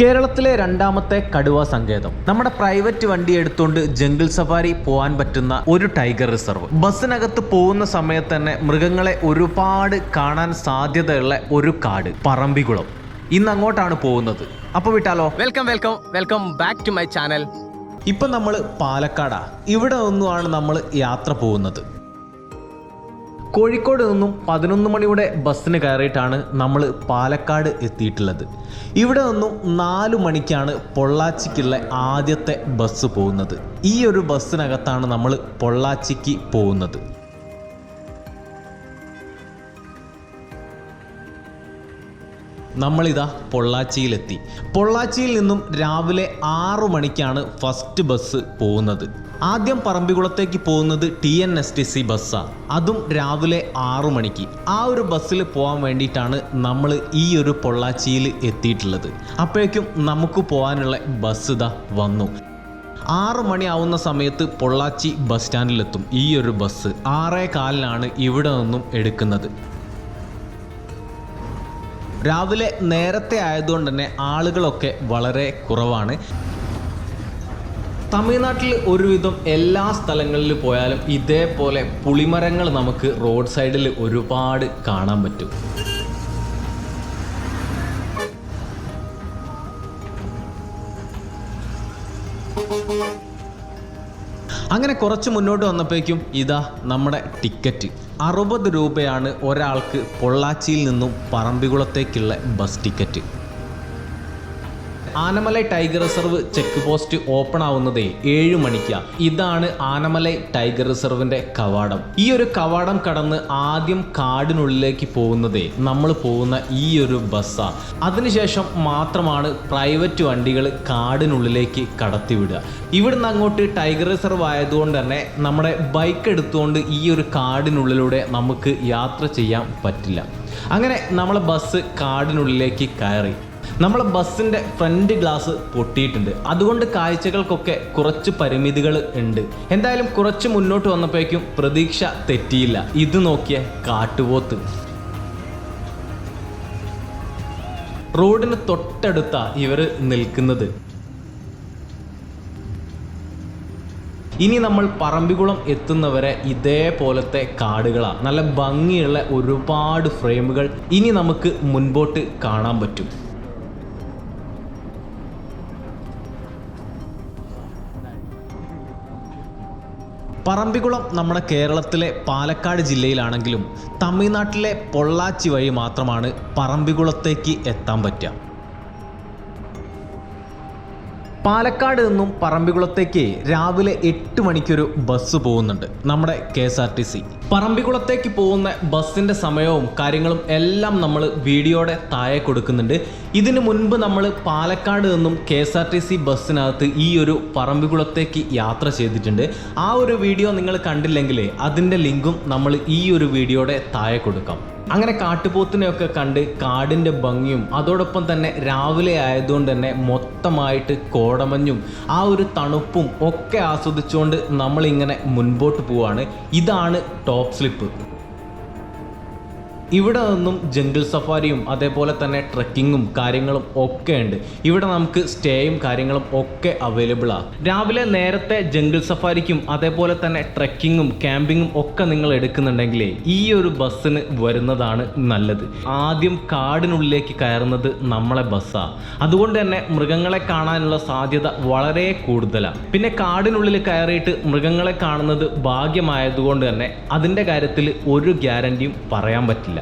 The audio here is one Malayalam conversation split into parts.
കേരളത്തിലെ രണ്ടാമത്തെ കടുവ സങ്കേതം. നമ്മുടെ പ്രൈവറ്റ് വണ്ടി എടുത്തുകൊണ്ട് ജംഗിൾ സഫാരി പോകാൻ പറ്റുന്ന ഒരു ടൈഗർ റിസർവ്. ബസ്സിനകത്ത് പോകുന്ന സമയത്ത് തന്നെ മൃഗങ്ങളെ ഒരുപാട് കാണാൻ സാധ്യതയുള്ള ഒരു കാട് പറമ്പിക്കുളം. ഇന്ന് അങ്ങോട്ടാണ് പോകുന്നത്. അപ്പൊ വിട്ടാലോ? Welcome welcome welcome back to my channel ഇപ്പൊ നമ്മൾ പാലക്കാടാ. ഇവിടെ ഒന്നുമാണ് നമ്മൾ യാത്ര പോകുന്നത്. കോഴിക്കോട് നിന്നും പതിനൊന്ന് മണിയുടെ ബസ്സിന് കയറിയിട്ടാണ് നമ്മൾ പാലക്കാട് എത്തിയിട്ടുള്ളത്. ഇവിടെ നിന്നും നാല് മണിക്കാണ് പൊള്ളാച്ചിക്കുള്ള ആദ്യത്തെ ബസ് പോകുന്നത്. ഈ ഒരു ബസ്സിനകത്താണ് നമ്മൾ പൊള്ളാച്ചിക്ക് പോകുന്നത്. നമ്മളിതാ പൊള്ളാച്ചിയിലെത്തി. പൊള്ളാച്ചിയിൽ നിന്നും രാവിലെ ആറു മണിക്കാണ് ഫസ്റ്റ് ബസ് പോകുന്നത്. ആദ്യം പറമ്പിക്കുളത്തേക്ക് പോകുന്നത് T N S T C ബസ്സാണ് അതും രാവിലെ ആറു മണിക്ക്. ആ ഒരു ബസ്സിൽ പോകാൻ വേണ്ടിയിട്ടാണ് നമ്മൾ ഈ ഒരു പൊള്ളാച്ചിയിൽ എത്തിയിട്ടുള്ളത്. അപ്പോഴേക്കും നമുക്ക് പോകാനുള്ള ബസ് ഇതാ വന്നു. ആറ് മണിയാവുന്ന സമയത്ത് പൊള്ളാച്ചി ബസ് സ്റ്റാൻഡിലെത്തും ഈ ഒരു ബസ് ആറേ കാലിനാണ് ഇവിടെ നിന്നും എടുക്കുന്നത്. രാവിലെ നേരത്തെ ആയതുകൊണ്ട് തന്നെ ആളുകളൊക്കെ വളരെ കുറവാണ്. തമിഴ്നാട്ടിൽ ഒരുവിധം എല്ലാ സ്ഥലങ്ങളിൽ പോയാലും ഇതേപോലെ പുളിമരങ്ങൾ നമുക്ക് റോഡ് സൈഡിൽ ഒരുപാട് കാണാൻ പറ്റും. അങ്ങനെ കുറച്ച് മുന്നോട്ട് വന്നപ്പോഴേക്കും ഇതാ നമ്മുടെ ടിക്കറ്റ്. അറുപത് രൂപയാണ് ഒരാൾക്ക് പൊള്ളാച്ചിയിൽ നിന്നും പറമ്പിക്കുളത്തേക്കുള്ള bus ticket. Anamalai tiger reserve check post open ആവുന്നത് ഏഴ് മണിക്കാണ് ഇതാണ് ആനമല ടൈഗർ റിസർവിന്റെ കവാടം. ഈ ഒരു കവാടം കടന്ന് ആദ്യം കാടിനുള്ളിലേക്ക് പോകുന്നത് നമ്മൾ പോകുന്ന ഈ ഒരു ബസ്സാണ് അതിനുശേഷം മാത്രമാണ് പ്രൈവറ്റ് വണ്ടികൾ കാടിനുള്ളിലേക്ക് കടത്തിവിടുക. ഇവിടുന്ന് അങ്ങോട്ട് ടൈഗർ റിസർവ് ആയതുകൊണ്ട് തന്നെ നമ്മുടെ ബൈക്ക് എടുത്തുകൊണ്ട് ഈ ഒരു കാടിനുള്ളിലൂടെ നമുക്ക് യാത്ര ചെയ്യാൻ പറ്റില്ല. അങ്ങനെ നമ്മളെ ബസ് കാടിനുള്ളിലേക്ക് കയറി. നമ്മളെ ബസ്സിന്റെ ഫ്രണ്ട് ഗ്ലാസ് പൊട്ടിയിട്ടുണ്ട്. അതുകൊണ്ട് കാഴ്ചകൾക്കൊക്കെ കുറച്ച് പരിമിതികൾ ഉണ്ട്. എന്തായാലും കുറച്ച് മുന്നോട്ട് വന്നപ്പോഴേക്കും പ്രതീക്ഷ തെറ്റിയില്ല. ഇത് നോക്കിയ കാട്ടുപോത്ത്. റോഡിന് തൊട്ടടുത്താ ഇവർ നിൽക്കുന്നത്. ഇനി നമ്മൾ പറമ്പിക്കുളം എത്തുന്നവരെ ഇതേപോലത്തെ കാടുകളാണ് നല്ല ഭംഗിയുള്ള ഒരുപാട് ഫ്രെയിമുകൾ ഇനി നമുക്ക് മുൻപോട്ട് കാണാൻ പറ്റും. പറമ്പിക്കുളം നമ്മുടെ കേരളത്തിലെ പാലക്കാട് ജില്ലയിലാണെങ്കിലും തമിഴ്നാട്ടിലെ പൊള്ളാച്ചി വഴി മാത്രമാണ് പറമ്പിക്കുളത്തേക്ക് എത്താൻ പറ്റുക. പാലക്കാട് നിന്നും പറമ്പിക്കുളത്തേക്ക് രാവിലെ എട്ട് മണിക്കൊരു ബസ് പോകുന്നുണ്ട് നമ്മുടെ K S R T C. പറമ്പിക്കുളത്തേക്ക് പോകുന്ന ബസ്സിന്റെ സമയവും കാര്യങ്ങളും എല്ലാം നമ്മൾ വീഡിയോയുടെ താഴെ കൊടുക്കുന്നുണ്ട്. ഇതിനു മുൻപ് നമ്മൾ പാലക്കാട് നിന്നും K S R T C ബസ്സിനകത്ത് ഈ ഒരു പറമ്പിക്കുളത്തേക്ക് യാത്ര ചെയ്തിട്ടുണ്ട്. ആ ഒരു വീഡിയോ നിങ്ങൾ കണ്ടില്ലെങ്കിൽ അതിന്റെ ലിങ്കും നമ്മൾ ഈ ഒരു വീഡിയോയുടെ താഴെ കൊടുക്കാം. അങ്ങനെ കാട്ടുപോത്തിനെയൊക്കെ കണ്ട് കാടിന്റെ ഭംഗിയും അതോടൊപ്പം തന്നെ രാവിലെ ആയതുകൊണ്ട് തന്നെ മൊത്തമായിട്ട് കോടമഞ്ഞും ആ ഒരു തണുപ്പും ഒക്കെ ആസ്വദിച്ചുകൊണ്ട് നമ്മളിങ്ങനെ മുൻപോട്ട് പോവാണ്. ഇതാണ് ടോപ്പ് സ്ലിപ്പ് ഇവിടെ നിന്നും ജംഗിൾ സഫാരിയും അതേപോലെ തന്നെ ട്രക്കിങ്ങും കാര്യങ്ങളും ഒക്കെ ഉണ്ട്. ഇവിടെ നമുക്ക് സ്റ്റേയും കാര്യങ്ങളും ഒക്കെ അവൈലബിൾ ആണ് രാവിലെ നേരത്തെ ജംഗിൾ സഫാരിക്കും അതേപോലെ തന്നെ ട്രക്കിങ്ങും ക്യാമ്പിങ്ങും ഒക്കെ നിങ്ങൾ എടുക്കുന്നുണ്ടെങ്കിൽ ഈ ഒരു ബസ്സിന് വരുന്നതാണ് നല്ലത്. ആദ്യം കാടിനുള്ളിലേക്ക് കയറുന്നത് നമ്മളെ ബസ്സാണ് അതുകൊണ്ട് തന്നെ മൃഗങ്ങളെ കാണാനുള്ള സാധ്യത വളരെ കൂടുതലാണ് പിന്നെ കാടിനുള്ളിൽ കയറിയിട്ട് മൃഗങ്ങളെ കാണുന്നത് ഭാഗ്യമായതുകൊണ്ട് തന്നെ അതിന്റെ കാര്യത്തിൽ ഒരു ഗ്യാരണ്ടിയും പറയാൻ പറ്റില്ല.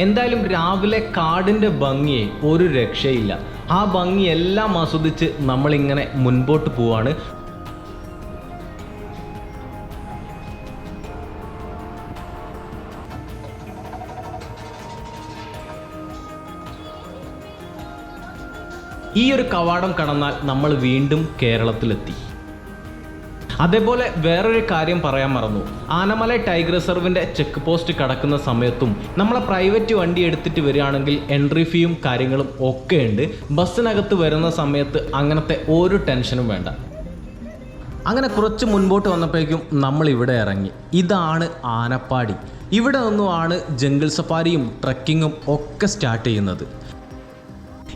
എന്തായാലും രാവിലെ കാടിന്റെ ഭംഗിയെ ഒരു രക്ഷയില്ല. ആ ഭംഗി എല്ലാം ആസ്വദിച്ച് നമ്മളിങ്ങനെ മുൻപോട്ട് പോവാണ്. ഈ ഒരു കവാടം കടന്നാൽ നമ്മൾ വീണ്ടും കേരളത്തിലെത്തി. അതേപോലെ വേറൊരു കാര്യം പറയാൻ മറന്നു. ആനമല ടൈഗർ റിസർവിന്റെ ചെക്ക് പോസ്റ്റ് കടക്കുന്ന സമയത്തും നമ്മളെ പ്രൈവറ്റ് വണ്ടി എടുത്തിട്ട് വരികയാണെങ്കിൽ എൻട്രി ഫീയും കാര്യങ്ങളും ഒക്കെ ഉണ്ട്. ബസ്സിനകത്ത് വരുന്ന സമയത്ത് അങ്ങനത്തെ ഒരു ടെൻഷനും വേണ്ട. അങ്ങനെ കുറച്ച് മുൻപോട്ട് വന്നപ്പോഴേക്കും നമ്മൾ ഇവിടെ ഇറങ്ങി. ഇതാണ് ആനപ്പാടി. ഇവിടെ നിന്നുമാണ് ജംഗിൾ സഫാരിയും ട്രക്കിങ്ങും ഒക്കെ സ്റ്റാർട്ട് ചെയ്യുന്നത്.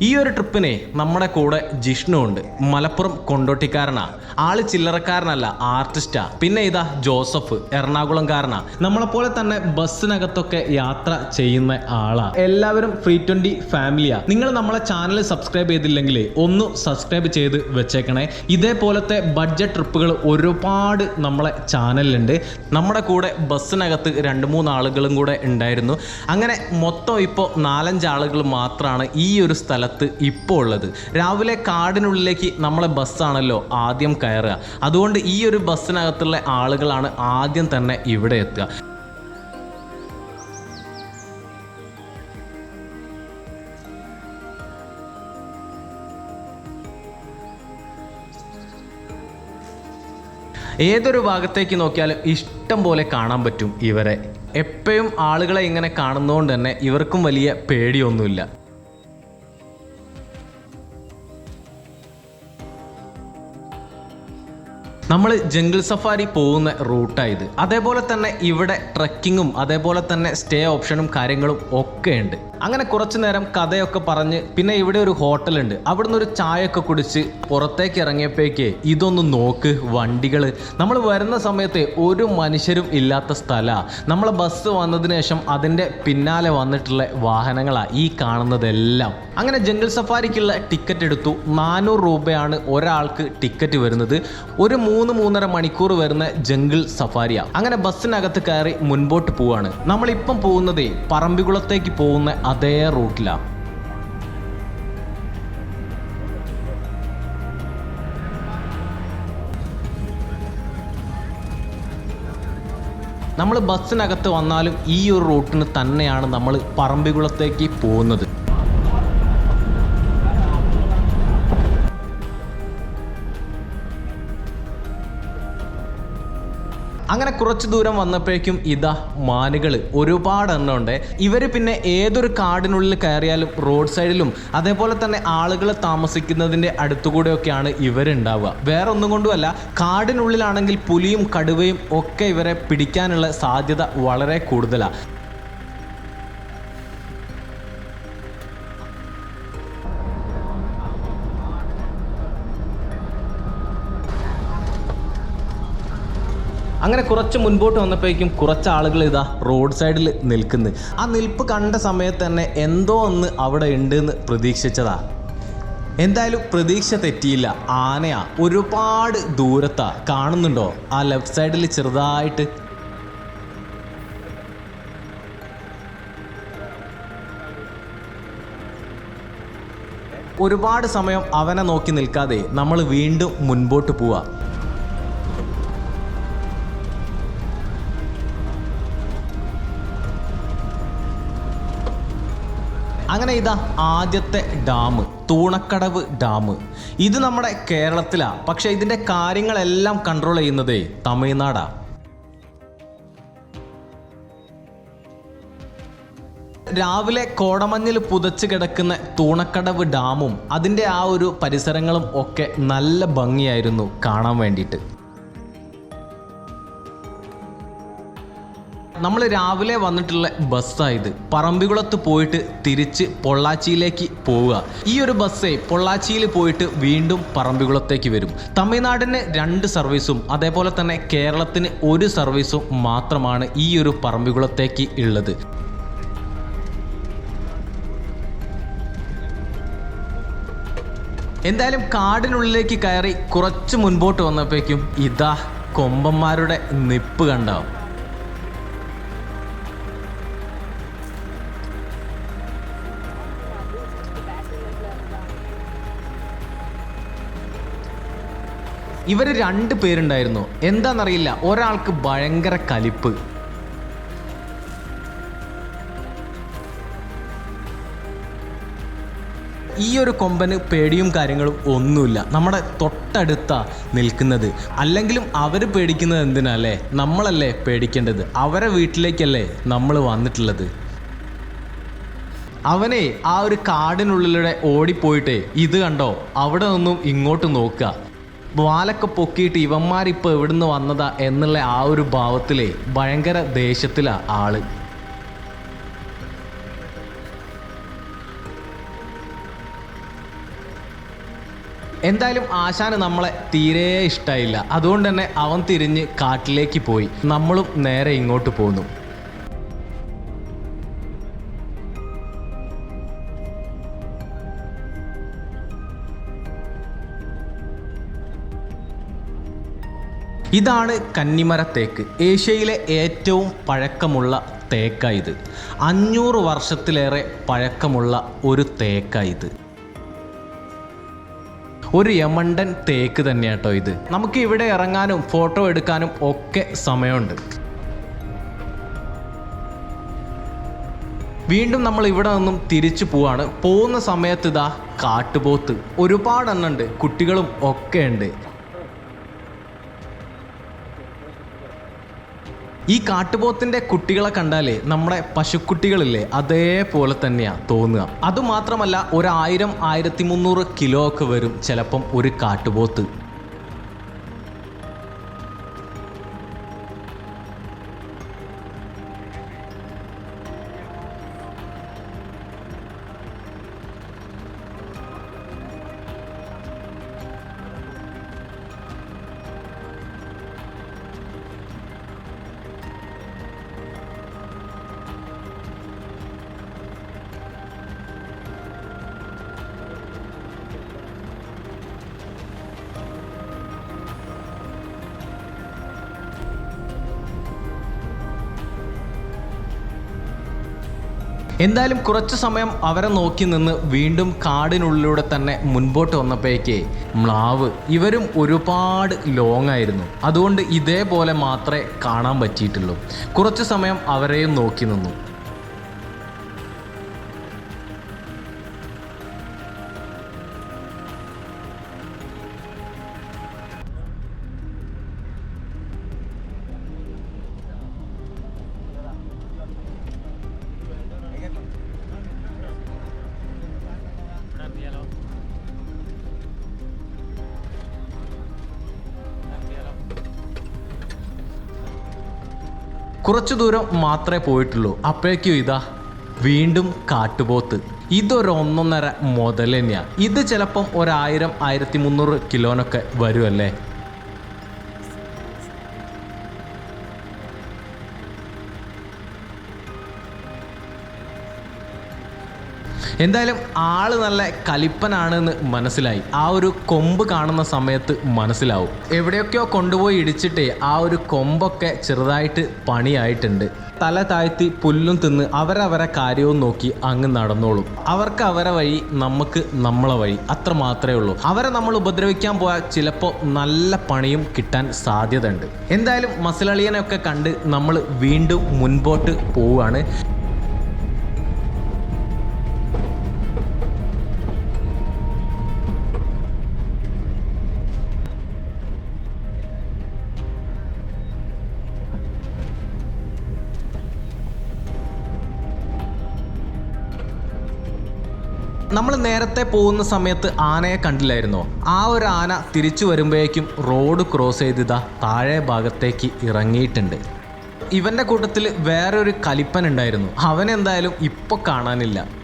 ഈ ഒരു ട്രിപ്പിനെ നമ്മുടെ കൂടെ ജിഷ്ണു ഉണ്ട്. മലപ്പുറം കൊണ്ടോട്ടിക്കാരനാ. ആൾ ചില്ലറക്കാരനല്ല ആർട്ടിസ്റ്റാ. പിന്നെ ഇതാ ജോസഫ് എറണാകുളംകാരനാ. നമ്മളെപ്പോലെ തന്നെ ബസ്സിനകത്തൊക്കെ യാത്ര ചെയ്യുന്ന ആളാ. എല്ലാവരും ഫ്രീ ട്വന്റി ഫാമിലിയാ. നിങ്ങൾ നമ്മളെ ചാനൽ സബ്സ്ക്രൈബ് ചെയ്തില്ലെങ്കിൽ ഒന്ന് സബ്സ്ക്രൈബ് ചെയ്ത് വെച്ചേക്കണേ. ഇതേപോലത്തെ ബഡ്ജറ്റ് ട്രിപ്പുകൾ ഒരുപാട് നമ്മളെ ചാനലിലുണ്ട്. നമ്മുടെ കൂടെ ബസ്സിനകത്ത് രണ്ട് മൂന്ന് ആളുകളും കൂടെ ഉണ്ടായിരുന്നു. അങ്ങനെ മൊത്തം ഇപ്പോൾ നാലഞ്ച് ആളുകൾ മാത്രമാണ് ഈ ഒരു സ്ഥലത്ത് ഇപ്പോൾ ഉള്ളത്. രാവിലെ കാടിനുള്ളിലേക്ക് നമ്മളെ ബസ്സാണല്ലോ ആദ്യം കയറുക. അതുകൊണ്ട് ഈ ഒരു ബസ്സിനകത്തുള്ള ആളുകളാണ് ആദ്യം തന്നെ ഇവിടെ എത്തുക. ഏതൊരു ഭാഗത്തേക്ക് നോക്കിയാലും ഇഷ്ടം പോലെ കാണാൻ പറ്റും ഇവരെ. എപ്പോഴും ആളുകളെ ഇങ്ങനെ കാണുന്നതുകൊണ്ട് തന്നെ ഇവർക്കും വലിയ പേടിയൊന്നുമില്ല. നമ്മൾ ജംഗിൾ സഫാരി പോകുന്ന റൂട്ടായത്. അതേപോലെ തന്നെ ഇവിടെ ട്രക്കിങ്ങും അതേപോലെ തന്നെ സ്റ്റേ ഓപ്ഷനും കാര്യങ്ങളും ഒക്കെ ഉണ്ട്. അങ്ങനെ കുറച്ചു നേരം കഥയൊക്കെ പറഞ്ഞ് പിന്നെ ഇവിടെ ഒരു ഹോട്ടലുണ്ട് അവിടുന്ന് ഒരു ചായയൊക്കെ കുടിച്ച് പുറത്തേക്ക് ഇറങ്ങിയപ്പോഴേക്ക് ഇതൊന്ന് നോക്ക് വണ്ടികൾ നമ്മൾ വരുന്ന സമയത്ത് ഒരു മനുഷ്യരും ഇല്ലാത്ത സ്ഥലമാണ് നമ്മൾ ബസ് വന്നതിന് ശേഷം അതിന്റെ പിന്നാലെ വന്നിട്ടുള്ള വാഹനങ്ങളാണ് ഈ കാണുന്നതെല്ലാം. അങ്ങനെ ജംഗിൾ സഫാരിക്കുള്ള ടിക്കറ്റ് എടുത്തു. നാനൂറ് രൂപയാണ് ഒരാൾക്ക് ടിക്കറ്റ് വരുന്നത്. ഒരു മൂന്ന് മൂന്നര മണിക്കൂർ വരുന്ന ജംഗിൾ സഫാരിയ അങ്ങനെ ബസ്സിനകത്ത് കയറി മുൻപോട്ട് പോവാണ്. നമ്മളിപ്പം പോകുന്നതേ പറമ്പിക്കുളത്തേക്ക് പോകുന്ന അതേ റൂട്ടിലാണ് നമ്മൾ ബസ്സിനകത്ത് വന്നാലും ഈ ഒരു റൂട്ടിന് തന്നെയാണ് നമ്മൾ പറമ്പിക്കുളത്തേക്ക് പോകുന്നത്. അങ്ങനെ കുറച്ച് ദൂരം വന്നപ്പോഴേക്കും ഇതാ മാനുകൾ ഒരുപാട് എണ്ണം ഉണ്ട്. ഇവർ പിന്നെ ഏതൊരു കാടിനുള്ളിൽ കയറിയാലും റോഡ് സൈഡിലും അതേപോലെ തന്നെ ആളുകൾ താമസിക്കുന്നതിന്റെ അടുത്തുകൂടെയൊക്കെയാണ് ഇവരുണ്ടാവുക. വേറെ ഒന്നും കൊണ്ടുമല്ല കാടിനുള്ളിലാണെങ്കിൽ പുലിയും കടുവയും ഒക്കെ ഇവരെ പിടിക്കാനുള്ള സാധ്യത വളരെ കൂടുതലാണ് അങ്ങനെ കുറച്ച് മുൻപോട്ട് വന്നപ്പോഴേക്കും കുറച്ച് ആളുകൾ ഇതാ റോഡ് സൈഡിൽ നിൽക്കുന്നു. ആ നിൽപ്പ് കണ്ട സമയത്ത് തന്നെ എന്തോ ഒന്ന് അവിടെ ഉണ്ട് എന്ന് പ്രതീക്ഷിച്ചതാ. എന്തായാലും പ്രതീക്ഷ തെറ്റിയില്ല. ആനയാ ഒരുപാട് ദൂരത്താ. കാണുന്നുണ്ടോ? ആ ലെഫ്റ്റ് സൈഡിൽ ചെറുതായിട്ട് ഒരുപാട് സമയം അവനെ നോക്കി നിൽക്കാതെ നമ്മൾ വീണ്ടും മുൻപോട്ട് പോവാ. അങ്ങനെ ഇതാ? ആദ്യത്തെ ഡാം തൂണക്കടവ് ഡാം. ഇത് നമ്മുടെ കേരളത്തിലാ. പക്ഷെ ഇതിന്റെ കാര്യങ്ങളെല്ലാം കൺട്രോൾ ചെയ്യുന്നത് തമിഴ്നാടാ. രാവിലെ കോടമഞ്ഞിൽ പുതച്ച് കിടക്കുന്ന തൂണക്കടവ് ഡാമും അതിന്റെ ആ ഒരു പരിസരങ്ങളും ഒക്കെ നല്ല ഭംഗിയായിരുന്നു കാണാൻ വേണ്ടിയിട്ട്. നമ്മൾ രാവിലെ വന്നിട്ടുള്ള ബസ്സായത് പറമ്പിക്കുളത്ത് പോയിട്ട് തിരിച്ച് പൊള്ളാച്ചിയിലേക്ക് പോവുക. ഈ ഒരു ബസ്സേ പൊള്ളാച്ചിയിൽ പോയിട്ട് വീണ്ടും പറമ്പിക്കുളത്തേക്ക് വരും. തമിഴ്നാടിന് രണ്ട് സർവീസും അതേപോലെ തന്നെ കേരളത്തിന് ഒരു സർവീസും മാത്രമാണ് ഈ ഒരു പറമ്പിക്കുളത്തേക്ക് ഉള്ളത് എന്തായാലും കാടിനുള്ളിലേക്ക് കയറി കുറച്ച് മുൻപോട്ട് വന്നപ്പോഴേക്കും ഇതാ കൊമ്പന്മാരുടെ നിപ്പ് കണ്ടാവും. ഇവർ രണ്ട് പേരുണ്ടായിരുന്നു. എന്താണെന്നറിയില്ല ഒരാൾക്ക് ഭയങ്കര കലിപ്പ്. ഈ ഒരു കൊമ്പന് പേടിയും കാര്യങ്ങളും ഒന്നുമില്ല. നമ്മുടെ തൊട്ടടുത്ത നിൽക്കുന്നത്. അല്ലെങ്കിലും അവർ പേടിക്കുന്നത് എന്തിനല്ലേ? നമ്മളല്ലേ പേടിക്കേണ്ടത്. അവരെ വീട്ടിലേക്കല്ലേ നമ്മൾ വന്നിട്ടുള്ളത്. അവനെ ആ ഒരു കാടിനുള്ളിലൂടെ ഓടിപ്പോയിട്ടേ ഇത് കണ്ടോ? അവിടെ നിന്നും ഇങ്ങോട്ട് നോക്കുക. വാലൊക്കെ പൊക്കിയിട്ട് ഇവന്മാരിപ്പോൾ എവിടുന്ന് വന്നതാ എന്നുള്ള ആ ഒരു ഭാവത്തിലെ ഭയങ്കര ദേഷ്യത്തിലാ ആൾ. എന്തായാലും ആശാന് നമ്മളെ തീരെ ഇഷ്ടമായില്ല അതുകൊണ്ട് തന്നെ അവൻ തിരിഞ്ഞ് കാട്ടിലേക്ക് പോയി. നമ്മളും നേരെ ഇങ്ങോട്ട് പോന്നു. ഇതാണ് കന്നിമര തേക്ക്. ഏഷ്യയിലെ ഏറ്റവും പഴക്കമുള്ള തേക്കായത് അഞ്ഞൂറ് വർഷത്തിലേറെ പഴക്കമുള്ള ഒരു തേക്കായത് ഒരു യമണ്ടൻ തേക്ക് തന്നെയാട്ടോ ഇത്. നമുക്ക് ഇവിടെ ഇറങ്ങാനും ഫോട്ടോ എടുക്കാനും ഒക്കെ സമയമുണ്ട്. വീണ്ടും നമ്മൾ ഇവിടെ നിന്നും തിരിച്ചു പോവാണ്. പോകുന്ന സമയത്ത് ഇതാ കാട്ടുപോത്ത്. ഒരുപാട് ഉണ്ട് കുട്ടികളും ഒക്കെ ഉണ്ട്. ഈ കാട്ടുപോത്തിന്റെ കുട്ടികളെ കണ്ടാലേ നമ്മുടെ പശുക്കുട്ടികളില്ലേ അതേപോലെ തന്നെയാ തോന്നുക. അതുമാത്രമല്ല ഒരായിരം ആയിരത്തി മുന്നൂറ് കിലോ ഒക്കെ വരും ചിലപ്പം ഒരു കാട്ടുപോത്ത്. എന്തായാലും കുറച്ച് സമയം അവരെ നോക്കി നിന്ന് വീണ്ടും കാടിനുള്ളിലൂടെ തന്നെ മുൻപോട്ട് വന്നപ്പോഴേക്കേ മ്ലാവ് ഇവരും ഒരുപാട് ലോങ് ആയിരുന്നു. അതുകൊണ്ട് ഇതേപോലെ മാത്രമേ കാണാൻ പറ്റിയിട്ടുള്ളൂ. കുറച്ച് സമയം അവരെയും നോക്കി നിന്നു. കുറച്ചു ദൂരം മാത്രമേ പോയിട്ടുള്ളൂ. അപ്പോഴേക്കും ഇതാ വീണ്ടും കാട്ടുപോത്ത്. ഇതൊരു ഒന്നൊന്നര മുതൽ തന്നെയാണ് ഇത് ചിലപ്പം ഒരായിരം ആയിരത്തി മുന്നൂറ് കിലോനൊക്കെ വരുമല്ലേ എന്തായാലും ആൾ നല്ല കലിപ്പനാണെന്ന് മനസ്സിലായി. ആ ഒരു കൊമ്പ് കാണുന്ന സമയത്ത് മനസ്സിലാവും. എവിടെയൊക്കെയോ കൊണ്ടുപോയി ഇടിച്ചിട്ടേ ആ ഒരു കൊമ്പൊക്കെ ചെറുതായിട്ട് പണിയായിട്ടുണ്ട്. തല താഴ്ത്തി പുല്ലും തിന്ന് അവരവരെ കാര്യവും നോക്കി അങ്ങ് നടന്നോളും. അവർക്ക് അവരെ വഴി നമുക്ക് നമ്മളെ വഴി. അത്ര മാത്രമേ ഉള്ളൂ. അവരെ നമ്മൾ ഉപദ്രവിക്കാൻ പോയാൽ ചിലപ്പോൾ നല്ല പണിയും കിട്ടാൻ സാധ്യതയുണ്ട്. എന്തായാലും മസിലളിയനൊക്കെ കണ്ട് നമ്മൾ വീണ്ടും മുൻപോട്ട് പോവുകയാണ്. നമ്മൾ നേരത്തെ പോകുന്ന സമയത്ത് ആനയെ കണ്ടില്ലായിരുന്നോ? ആ ഒരു ആന തിരിച്ചു വരുമ്പോഴേക്കും റോഡ് ക്രോസ് ചെയ്തിതാ താഴെ ഭാഗത്തേക്ക് ഇറങ്ങിയിട്ടുണ്ട്. ഇവന്റെ കൂട്ടത്തിൽ വേറൊരു കലിപ്പൻ ഉണ്ടായിരുന്നു. അവനെന്തായാലും ഇപ്പോൾ കാണാനില്ല.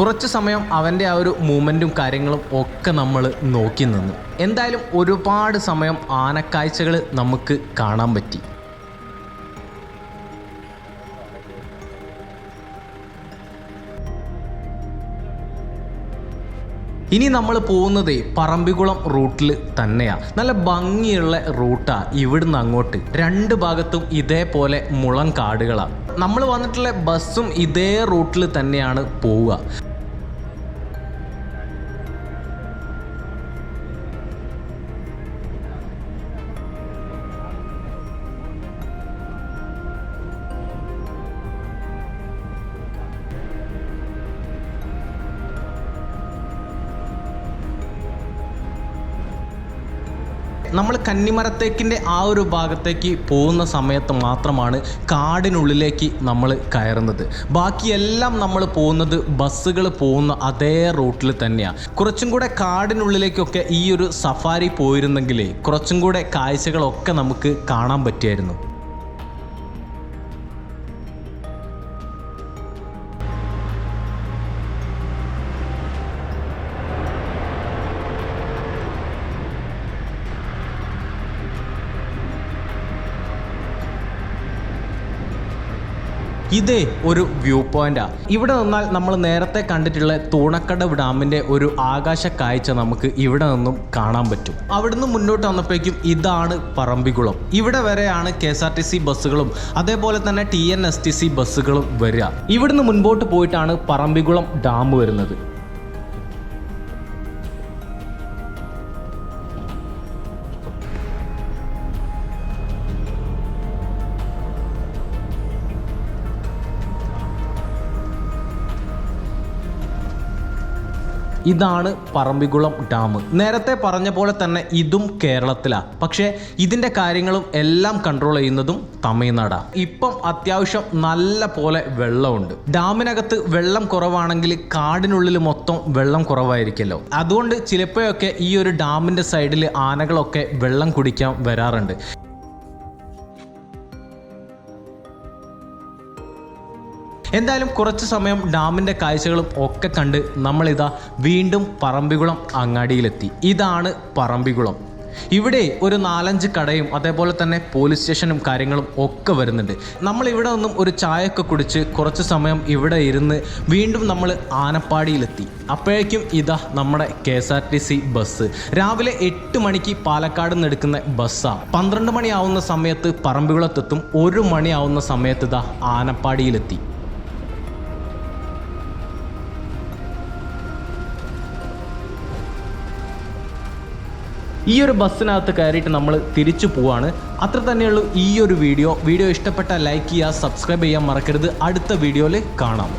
കുറച്ച് സമയം അവന്റെ ആ ഒരു മൂമെന്റും കാര്യങ്ങളും ഒക്കെ നമ്മൾ നോക്കി നിന്നു. എന്തായാലും ഒരുപാട് സമയം ആനക്കാഴ്ചകൾ നമുക്ക് കാണാൻ പറ്റി. ഇനി നമ്മൾ പോകുന്നത് പറമ്പിക്കുളം റൂട്ടിൽ തന്നെയാണ് നല്ല ഭംഗിയുള്ള റൂട്ടാണ് ഇവിടുന്ന് അങ്ങോട്ട്. രണ്ട് ഭാഗത്തും ഇതേപോലെ മുളം കാടുകളാണ് നമ്മൾ വന്നിട്ടുള്ള ബസ്സും ഇതേ റൂട്ടിൽ തന്നെയാണ് പോവുക. കന്നിമരത്തേക്കിന്റെ ആ ഒരു ഭാഗത്തേക്ക് പോകുന്ന സമയത്ത് മാത്രമാണ് കാടിനുള്ളിലേക്ക് നമ്മൾ കയറുന്നത്. ബാക്കിയെല്ലാം നമ്മൾ പോകുന്നത് ബസ്സുകൾ പോകുന്ന അതേ റൂട്ടിൽ തന്നെയാണ് കുറച്ചും കൂടെ കാടിനുള്ളിലേക്കൊക്കെ ഈ ഒരു സഫാരി പോയിരുന്നെങ്കിൽ കുറച്ചും കൂടെ കാഴ്ചകളൊക്കെ നമുക്ക് കാണാൻ പറ്റിയായിരുന്നു. ഇതേ ഒരു വ്യൂ പോയിന്റാ. ഇവിടെ നിന്നാൽ നമ്മൾ നേരത്തെ കണ്ടിട്ടുള്ള തൂണക്കടവ് ഡാമിന്റെ ഒരു ആകാശ കാഴ്ച നമുക്ക് ഇവിടെ നിന്നും കാണാൻ പറ്റും. അവിടുന്ന് മുന്നോട്ട് വന്നപ്പോഴേക്കും ഇതാണ് പറമ്പിക്കുളം ഇവിടെ വരെയാണ് K S R T C ബസ്സുകളും അതേപോലെ തന്നെ T N S T C ബസ്സുകളും വരിക. ഇവിടുന്ന് മുൻപോട്ട് പോയിട്ടാണ് പറമ്പിക്കുളം ഡാം വരുന്നത്. ഇതാണ് പറമ്പിക്കുളം ഡാം. നേരത്തെ പറഞ്ഞ പോലെ തന്നെ ഇതും കേരളത്തിലാണ് പക്ഷേ ഇതിന്റെ കാര്യങ്ങളും എല്ലാം കൺട്രോൾ ചെയ്യുന്നതും തമിഴ്നാടാണ് ഇപ്പം അത്യാവശ്യം നല്ല പോലെ വെള്ളമുണ്ട്. ഡാമിനകത്ത് വെള്ളം കുറവാണെങ്കിൽ കാടിനുള്ളിൽ മൊത്തം വെള്ളം കുറവായിരിക്കല്ലോ. അതുകൊണ്ട് ചിലപ്പോഴൊക്കെ ഈ ഒരു ഡാമിന്റെ സൈഡിൽ ആനകളൊക്കെ വെള്ളം കുടിക്കാൻ വരാറുണ്ട്. എന്തായാലും കുറച്ച് സമയം ഡാമിന്റെ കാഴ്ചകളും ഒക്കെ കണ്ട് നമ്മളിതാ വീണ്ടും പറമ്പിക്കുളം അങ്ങാടിയിലെത്തി. ഇതാണ് പറമ്പിക്കുളം ഇവിടെ ഒരു നാലഞ്ച് കടയും അതേപോലെ തന്നെ പോലീസ് സ്റ്റേഷനും കാര്യങ്ങളും ഒക്കെ വരുന്നുണ്ട്. നമ്മൾ ഇവിടെ നിന്നും ഒരു ചായയൊക്കെ കുടിച്ച് കുറച്ച് സമയം ഇവിടെ ഇരുന്ന് വീണ്ടും നമ്മൾ ആനപ്പാടിയിലെത്തി. അപ്പോഴേക്കും ഇതാ നമ്മുടെ K S R T C bus. രാവിലെ എട്ട് മണിക്ക് പാലക്കാട് നിന്ന് എടുക്കുന്ന ബസ്സാണ് പന്ത്രണ്ട് മണിയാവുന്ന സമയത്ത് പറമ്പിക്കുളത്തെത്തും ഒരു മണിയാവുന്ന സമയത്ത് ഇതാ ആനപ്പാടിയിലെത്തി. ഈ ഒരു ബസ്സിനകത്ത് കയറിയിട്ട് നമ്മൾ തിരിച്ചു പോവാണ്. അത്ര തന്നെയുള്ളൂ ഈ ഒരു വീഡിയോ. വീഡിയോ ഇഷ്ടപ്പെട്ട ലൈക്ക് ചെയ്യുക സബ്സ്ക്രൈബ് ചെയ്യാൻ മറക്കരുത്. അടുത്ത വീഡിയോയിൽ കാണാം.